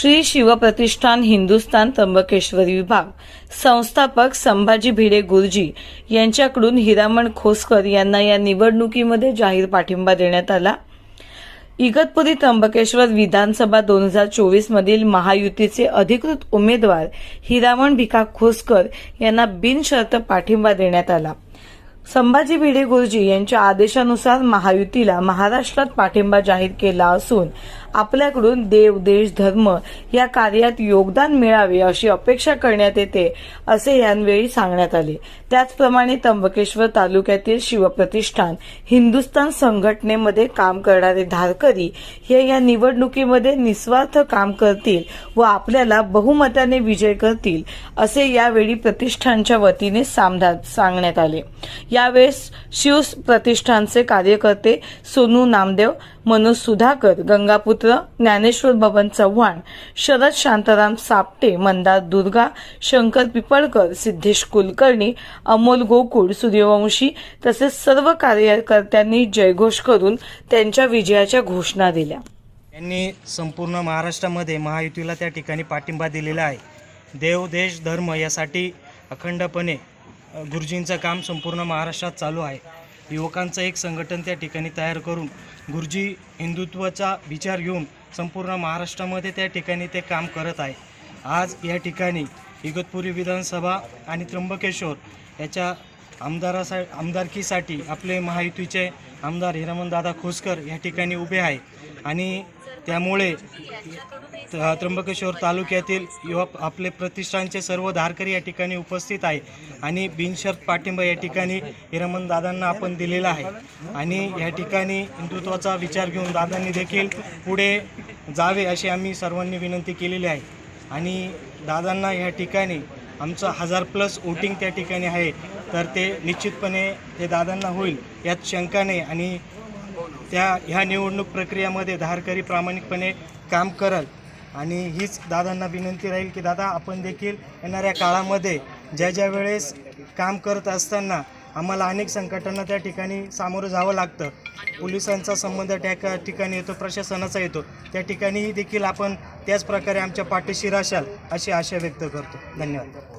श्री शिवप्रतिष्ठान हिंदुस्थान त्र्यंबकेश्वरी विभाग. संस्थापक संभाजी भिडे गुरुजी यांच्याकडून हिरामण खोसकर यांना या निवडणुकीमध्ये जाहीर पाठिंबा देण्यात आला. इगतपुरी त्र्यंबकेश्वर विधानसभा दोन हजार चोवीस मधील महायुतीचे अधिकृत उमेदवार हिरामण भिका खोसकर यांना बिनशर्त पाठिंबा देण्यात आला. संभाजी भिडे गुरुजी यांच्या आदेशानुसार महायुतीला महाराष्ट्रात पाठिंबा जाहीर केला असून आपल्याकडून देव देश धर्म या कार्यात योगदान मिळावे अशी अपेक्षा करण्यात येते असे यावेळी सांगण्यात आले. त्याचप्रमाणे त्र्यंबकेश्वर तालुक्यातील शिवप्रतिष्ठान हिंदुस्थान संघटनेमध्ये काम करणारे धारकरी हे या निवडणुकीमध्ये निस्वार्थ काम करतील व आपल्याला बहुमताने विजय करतील असे यावेळी प्रतिष्ठानच्या वतीने सांगण्यात आले. यावेळेस शिव प्रतिष्ठानचे कार्यकर्ते सोनू नामदेव मनोज सुधाकर गंगापुत्र ज्ञानेश्वर बबन चव्हाण शरद शांताराम सापटे मंदार दुर्गा शंकर पिपळकर सिद्धेश कुलकर्णी अमोल गोकुळ सूर्यवंशी तसेच सर्व कार्यकर्त्यांनी जयघोष करून त्यांच्या विजयाच्या घोषणा दिल्या. यांनी संपूर्ण महाराष्ट्रामध्ये महायुतीला त्या ठिकाणी पाठिंबा दिलेला आहे. देव देश धर्म यासाठी अखंडपणे गुरुजींचं काम संपूर्ण महाराष्ट्रात चालू आहे. युवकांचं एक संघटन त्या ठिकाणी तयार करून गुरुजी हिंदुत्वाचा विचार घेऊन संपूर्ण महाराष्ट्रामध्ये त्या ठिकाणी ते काम करत आहे. आज या ठिकाणी इगतपुरी विधानसभा आणि त्र्यंबकेश्वर याच्या आमदारासा आमदारकीसाठी आपले महायुतीचे आमदार हिरामनदादा खोसकर या ठिकाणी उभे आहे. आणि त्यामुळे त- त्र्यंबकेश्वर तालुक्यातील युवा आपले प्रतिष्ठानचे सर्व धारकरी या ठिकाणी उपस्थित आहे. आणि बिनशर्त पाठिंबा या ठिकाणी हिरमन दादांना आपण दिलेला आहे. आणि या ठिकाणी हिंदुत्वाचा विचार घेऊन दादांनी देखील पुढे जावे अशी आम्ही सर्वांनी विनंती केलेली आहे. आणि दादांना या ठिकाणी आमचं हजार प्लस वोटिंग त्या ठिकाणी आहे. तर ते निश्चितपणे ते दादांना होईल यात शंका नाही. आणि त्या ह्या निवडणूक प्रक्रियामध्ये धारकरी प्रामाणिकपणे काम करल. आणि हीच दादांना विनंती राहील की दादा आपण देखील येणाऱ्या काळामध्ये ज्या ज्या वेळेस काम करत असताना आम्हाला अनेक संकटांना त्या ठिकाणी सामोरं जावं लागतं. पोलिसांचा संबंध त्या ठिकाणी येतो प्रशासनाचा येतो. त्या ठिकाणीही देखील आपण त्याच प्रकारे आमच्या पाठीशी राशाल अशी आशा व्यक्त करतो. धन्यवाद.